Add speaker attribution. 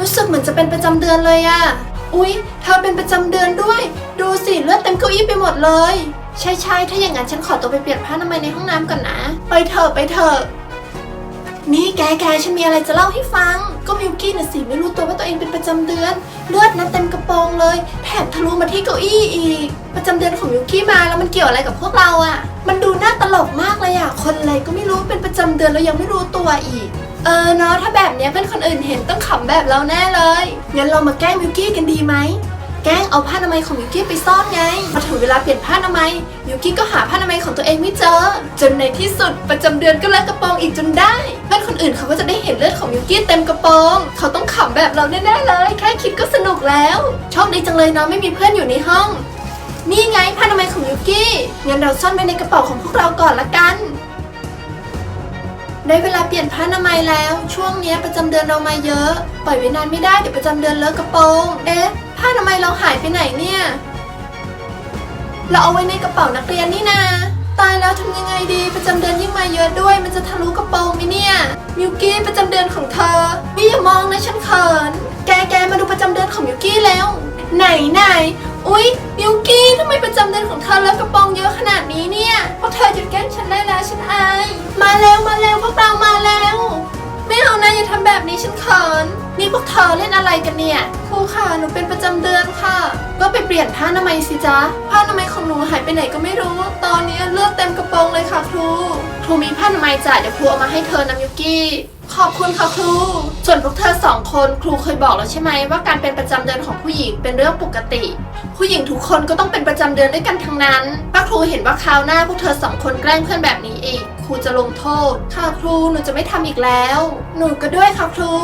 Speaker 1: รู้สึกเหมือนจะเป็นประจำเดือนเลยอะอุ๊ย เธอเป็นประจำเดือนด้วย ดูสิเลือดเต็มเก้าอี้ไปหมดเลย ใช่ใช่ถ้าอย่างนั้นฉันขอตัวไปเปลี่ยนผ้าอนามัยในห้องน้ำก่อนนะ ไปเถอะไปเถอะนี่แกแกฉันมีอะไรจะเล่าให้ฟัง ก็มิวกี้น่ะสิไม่รู้ตัวว่าตัวเองเป็นประจำเดือน เลือดนะเต็มกระโปรงเลย แถมทะลุมาที่เก้าอี้อีก ประจำเดือนของมิวกี้มาแล้วมันเกี่ยวอะไรกับพวกเราอะ่ะ มันดูน่าตลกมากเลยอะ่ะคนอะไรก็ไม่รู้เป็นประจำเดือนแล้วยังไม่รู้ตัวอีก เออเนาะถ้าแบบเนี้ยเป็นคนอื่นเห็นต้องขำแบบเราแน่เลย งั้นเรามาแกล้งมิวกี้กันดีไหม แกล้งเอาผ้าอนามัยของมิวกี้ไปซ่อนไง พอถึงเวลาเปลี่ยนผ้าอนามัยมิวกี้ก็หาผ้าอนามัยของตัวเองไม่เจอ จนในที่สุดประจำเดือนก็เลอะกระโปรงอีกจนได้ เพื่อนคนอื่นเขาก็จะได้เห็นเลือดของมิวกี้เต็มกระโปรง เขาต้องขำแบบเราแน่ๆเลย แค่คิดก็สนุกแล้ว โชคดีจังเลยเนาะไม่มีเพื่อนอยู่ในห้อง นี่ไงผ้าอนามัยของมิวกี้ งั้นเราซ่อนไว้ในกระเป๋าของพวกเราก่อนละกัน ได้เวลาเปลี่ยนผ้าอนามัยแล้ว ช่วงเนี้ยประจำเดือนเรามาเยอะ ปล่อยไว้นานไม่ได้เดี๋ยวประจำเดือนเลอะกระโปรง เอ๊ะ ผ้าอนามัยเราหายไปไหนเนี่ย เราเอาไว้ในกระเป๋านักเรียนนี่นา ตายแล้วทำยังไงดี ประจำเดือนยิ่งมาเยอะด้วย มันจะทะลุกระโปรงไหมเนี่ย มิวกี้ประจำเดือนของเธอวิอย่ามองนะฉันเขิน แกแกมาดูประจำเดือนของมิวกี้แล้ว ไหนไหน อุ๊ยมิวกี้ทำไมประจำเดือนของเธอแล้วกระ แล้วมาแล้วพวกเรามาแล้ว ไม่เอานะอย่าทำแบบนี้ฉันเขิน นี่พวกเธอเล่นอะไรกันเนี่ยครูค่ะหนูเป็นประจำเดือนค่ะ ก็ไปเปลี่ยนผ้าอนามัยสิจ๊ะผ้าอนามัยของหนูหายไปไหนก็ไม่รู้ ตอนนี้เลือดเต็มกระโปรงเลยค่ะครู ครูมีผ้าอนามัยจ้ะเดี๋ยวครูเอามาให้เธอนะมิวกี้ ขอบคุณค่ะครู ส่วนพวกเธอสองคนครูเคยบอกแล้วใช่ไหมว่าการเป็นประจำเดือนของผู้หญิงเป็นเรื่องปกติ ผู้หญิงทุกคนก็ต้องเป็นประจำเดือนด้วยกันทั้งนั้นถ้าครูเห็นว่าคราวหน้าพวกเธอสองคนแกล้งเพื่อนแบบนี้อีกค รูจะลงโทษ ค่ะครูหนูจะไม่ทำอีกแล้ว หนูก็ด้วยค่ะครู